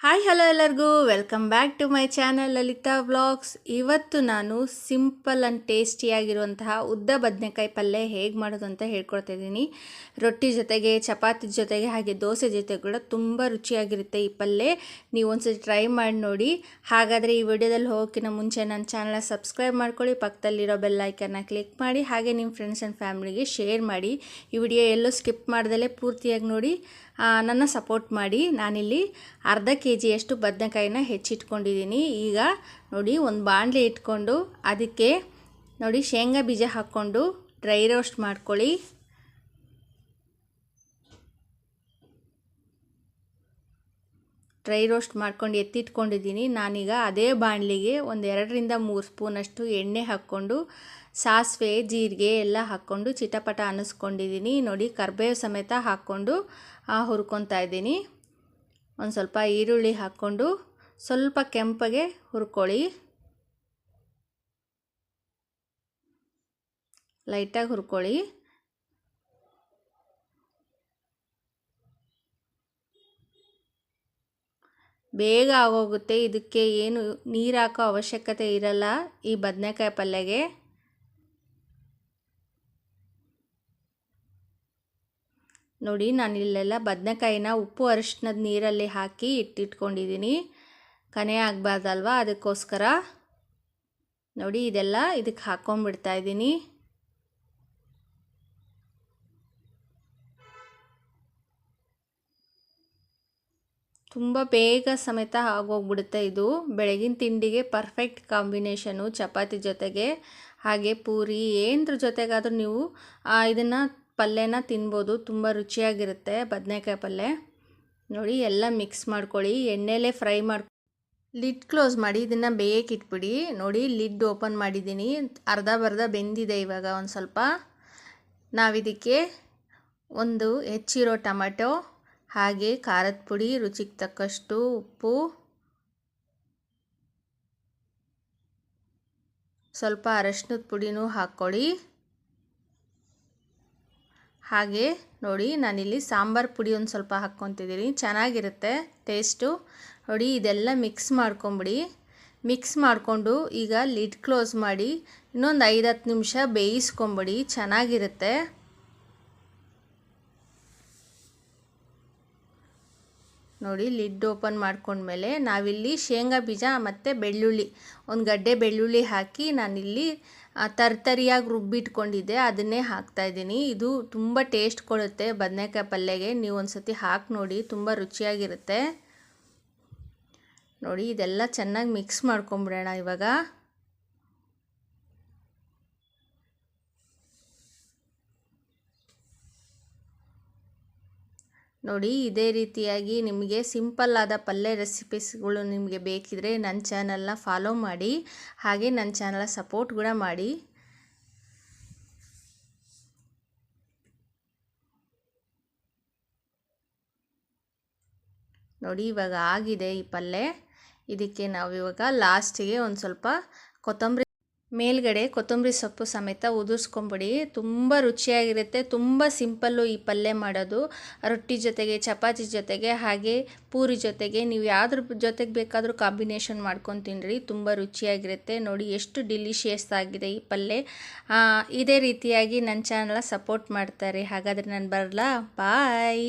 Hi, hello ಎಲ್ಲರಿಗೂ. Welcome back to my channel Lalitha vlogs ಇವತ್ತು ನಾನು ಸಿಂಪಲ್ ಆ್ಯಂಡ್ ಟೇಸ್ಟಿಯಾಗಿರುವಂತಹ ಉದ್ದ ಬದನೆಕಾಯಿ ಪಲ್ಯ ಹೇಗೆ ಮಾಡೋದು ಅಂತ ಹೇಳ್ಕೊಡ್ತಾಯಿದ್ದೀನಿ ರೊಟ್ಟಿ ಜೊತೆಗೆ, ಚಪಾತಿ ಜೊತೆಗೆ, ಹಾಗೆ ದೋಸೆ ಜೊತೆ ಕೂಡ ತುಂಬ ರುಚಿಯಾಗಿರುತ್ತೆ ಈ ಪಲ್ಯ. ನೀವು ಒಂದ್ಸತಿ ಟ್ರೈ ಮಾಡಿ ನೋಡಿ. ಹಾಗಾದರೆ ಈ ವಿಡಿಯೋದಲ್ಲಿ ಹೋಗೋಕ್ಕಿಂತ ಮುಂಚೆ ನನ್ನ ಚಾನಲ್ನ ಸಬ್ಸ್ಕ್ರೈಬ್ ಮಾಡ್ಕೊಳ್ಳಿ. ಪಕ್ಕದಲ್ಲಿರೋ ಬೆಲ್ ಐಕನ್ನ ಕ್ಲಿಕ್ ಮಾಡಿ. ಹಾಗೆ ನಿಮ್ಮ ಫ್ರೆಂಡ್ಸ್ ಆ್ಯಂಡ್ ಫ್ಯಾಮಿಲಿಗೆ ಶೇರ್ ಮಾಡಿ. ಈ ವಿಡಿಯೋ ಎಲ್ಲೂ ಸ್ಕಿಪ್ ಮಾಡ್ದಲೇ ಪೂರ್ತಿಯಾಗಿ ನೋಡಿ. ನನ್ನ ಸಪೋರ್ಟ್ ಮಾಡಿ ನಾನಿಲ್ಲಿ ಅರ್ಧ ಕೆ ಜಿಯಷ್ಟು ಬದನೆಕಾಯಿನ ಹೆಚ್ಚಿಟ್ಕೊಂಡಿದ್ದೀನಿ. ಈಗ ನೋಡಿ ಒಂದು ಬಾಣಲೆ ಇಟ್ಕೊಂಡು ಅದಕ್ಕೆ ನೋಡಿ ಶೇಂಗಾ ಬೀಜ ಹಾಕ್ಕೊಂಡು ಡ್ರೈ ರೋಸ್ಟ್ ಮಾಡ್ಕೊಳ್ಳಿ. ಡ್ರೈ ರೋಸ್ಟ್ ಮಾಡ್ಕೊಂಡು ಎತ್ತಿಟ್ಕೊಂಡಿದ್ದೀನಿ. ನಾನೀಗ ಅದೇ ಬಾಣಲಿಗೆ ಒಂದು ಎರಡರಿಂದ ಮೂರು ಸ್ಪೂನಷ್ಟು ಎಣ್ಣೆ ಹಾಕ್ಕೊಂಡು, ಸಾಸಿವೆ, ಜೀರಿಗೆ ಎಲ್ಲ ಹಾಕ್ಕೊಂಡು ಚಿಟಪಟ ಅನ್ನಿಸ್ಕೊಂಡಿದ್ದೀನಿ ನೋಡಿ, ಕರ್ಬೇವು ಸಮೇತ ಹಾಕ್ಕೊಂಡು ಹುರ್ಕೊತಾ ಇದ್ದೀನಿ. ಒಂದು ಸ್ವಲ್ಪ ಈರುಳ್ಳಿ ಹಾಕ್ಕೊಂಡು ಸ್ವಲ್ಪ ಕೆಂಪಗೆ ಹುರ್ಕೊಳ್ಳಿ. ಲೈಟಾಗಿ ಹುರ್ಕೊಳ್ಳಿ. ಬೇಗ ಆಗೋಗುತ್ತೆ. ಇದಕ್ಕೆ ಏನು ನೀರು ಹಾಕೋ ಅವಶ್ಯಕತೆ ಇರಲ್ಲ ಈ ಬದನೆಕಾಯಿ ಪಲ್ಯಗೆ. ನೋಡಿ, ನಾನು ಇಲ್ಲೆಲ್ಲ ಬದನೆಕಾಯಿನ ಉಪ್ಪು ಅರಿಶಿನದ ನೀರಲ್ಲಿ ಹಾಕಿ ಇಟ್ಟಿಟ್ಕೊಂಡಿದ್ದೀನಿ. ಕನೆ ಆಗಬಾರ್ದಲ್ವ ಅದಕ್ಕೋಸ್ಕರ. ನೋಡಿ, ಇದೆಲ್ಲ ಇದಕ್ಕೆ ಹಾಕ್ಕೊಂಡ್ಬಿಡ್ತಾ ಇದ್ದೀನಿ. ತುಂಬ ಬೇಗ ಸಮೇತ ಆಗೋಗ್ಬಿಡುತ್ತೆ ಇದು. ಬೆಳಗಿನ ತಿಂಡಿಗೆ ಪರ್ಫೆಕ್ಟ್ ಕಾಂಬಿನೇಷನು ಚಪಾತಿ ಜೊತೆಗೆ, ಹಾಗೆ ಪೂರಿ ಏನರ ಜೊತೆಗಾದರೂ ನೀವು ಇದನ್ನು ಪಲ್ಯನ ತಿನ್ಬೋದು. ತುಂಬ ರುಚಿಯಾಗಿರುತ್ತೆ ಬದನೆಕಾಯಿ ಪಲ್ಯ. ನೋಡಿ, ಎಲ್ಲ ಮಿಕ್ಸ್ ಮಾಡ್ಕೊಳ್ಳಿ. ಎಣ್ಣೆಲೇ ಫ್ರೈ ಮಾಡ್ಕೊ ಲಿಡ್ ಕ್ಲೋಸ್ ಮಾಡಿ, ಇದನ್ನು ಬೇಯಕ್ಕೆ ಇಟ್ಬಿಡಿ ನೋಡಿ ಲಿಡ್ ಓಪನ್ ಮಾಡಿದ್ದೀನಿ. ಅರ್ಧ ಬರ್ಧ ಬೆಂದಿದೆ ಇವಾಗ ಒಂದು ಸ್ವಲ್ಪ. ನಾವಿದಕ್ಕೆ ಒಂದು ಹೆಚ್ಚಿರೋ ಟೊಮೆಟೊ ಹಾಗೆ ಖಾರದ ಪುಡಿ, ರುಚಿಗೆ ತಕ್ಕಷ್ಟು ಉಪ್ಪು, ಸ್ವಲ್ಪ ಅರಶಿನದ ಪುಡಿನೂ ಹಾಕ್ಕೊಳ್ಳಿ. ಹಾಗೆ ನೋಡಿ, ನಾನಿಲ್ಲಿ ಸಾಂಬಾರು ಪುಡಿ ಒಂದು ಸ್ವಲ್ಪ ಹಾಕ್ಕೊತಿದ್ದೀನಿ. ಚೆನ್ನಾಗಿರುತ್ತೆ, ಟೇಸ್ಟು. ನೋಡಿ, ಇದೆಲ್ಲ ಮಿಕ್ಸ್ ಮಾಡ್ಕೊಂಬಿಡಿ. ಮಿಕ್ಸ್ ಮಾಡಿಕೊಂಡು ಈಗ ಲಿಡ್ ಕ್ಲೋಸ್ ಮಾಡಿ ಇನ್ನೊಂದು ಐದು ಹತ್ತು ನಿಮಿಷ ಬೇಯಿಸ್ಕೊಂಬಿಡಿ, ಚೆನ್ನಾಗಿರುತ್ತೆ. ನೋಡಿ ಲಿಡ್ ಓಪನ್ ಮಾಡ್ಕೊಂಡ್ಮೇಲೆ ನಾವಿಲ್ಲಿ ಶೇಂಗಾ ಬೀಜ ಮತ್ತು ಬೆಳ್ಳುಳ್ಳಿ, ಒಂದು ಗಡ್ಡೆ ಬೆಳ್ಳುಳ್ಳಿ ಹಾಕಿ ನಾನಿಲ್ಲಿ ತರ್ತರಿಯಾಗಿ ರುಬ್ಬಿಟ್ಕೊಂಡಿದ್ದೆ. ಅದನ್ನೇ ಹಾಕ್ತಾಯಿದ್ದೀನಿ ಇದು ತುಂಬ ಟೇಸ್ಟ್ ಕೊಡುತ್ತೆ ಬದನೆಕಾಯಿ ಪಲ್ಯಗೆ. ನೀವು ಒಂದು ಸತಿ ಹಾಕಿ ನೋಡಿ, ತುಂಬ ರುಚಿಯಾಗಿರುತ್ತೆ. ನೋಡಿ, ಇದೆಲ್ಲ ಚೆನ್ನಾಗಿ ಮಿಕ್ಸ್ ಮಾಡ್ಕೊಂಬಿಡೋಣ ಇವಾಗ. ನೋಡಿ, ಇದೇ ರೀತಿಯಾಗಿ ನಿಮಗೆ ಸಿಂಪಲ್ ಆದ ಪಲ್ಯ ರೆಸಿಪೀಸ್ಗಳು ನಿಮಗೆ ಬೇಕಿದ್ರೆ ನನ್ನ ಚಾನಲ್ನ ಫಾಲೋ ಮಾಡಿ, ಹಾಗೆ ನನ್ನ ಚಾನಲ್ ಸಪೋರ್ಟ್ ಕೂಡ ಮಾಡಿ. ನೋಡಿ, ಇವಾಗ ಆಗಿದೆ ಈ ಪಲ್ಯ. ಇದಕ್ಕೆ ನಾವು ಇವಾಗ ಲಾಸ್ಟಿಗೆ ಒಂದು ಸ್ವಲ್ಪ ಕೊತ್ತಂಬರಿ ಮೇಲ್ಗಡೆ ಕೊತ್ತಂಬರಿ ಸೊಪ್ಪು ಸಮೇತ ಉದುರ್ಸ್ಕೊಂಬಿಡಿ. ತುಂಬ ರುಚಿಯಾಗಿರುತ್ತೆ, ತುಂಬ ಸಿಂಪಲ್ಲು ಈ ಪಲ್ಯ ಮಾಡೋದು. ರೊಟ್ಟಿ ಜೊತೆಗೆ, ಚಪಾತಿ ಜೊತೆಗೆ, ಹಾಗೆ ಪೂರಿ ಜೊತೆಗೆ ನೀವು ಯಾವ್ದ್ರ ಜೊತೆಗೆ ಬೇಕಾದರೂ ಕಾಂಬಿನೇಷನ್ ಮಾಡ್ಕೊಂಡು ತಿನ್ನಿರಿ ತುಂಬ ರುಚಿಯಾಗಿರುತ್ತೆ. ನೋಡಿ ಎಷ್ಟು ಡಿಲಿಷಿಯಸ್ ಆಗಿದೆ ಈ ಪಲ್ಯ. ಇದೇ ರೀತಿಯಾಗಿ ನನ್ನ ಚಾನಲ್ನ ಸಪೋರ್ಟ್ ಮಾಡ್ತಾರೆ. ಹಾಗಾದರೆ ನಾನು ಬರಲಾ? ಬಾಯ್.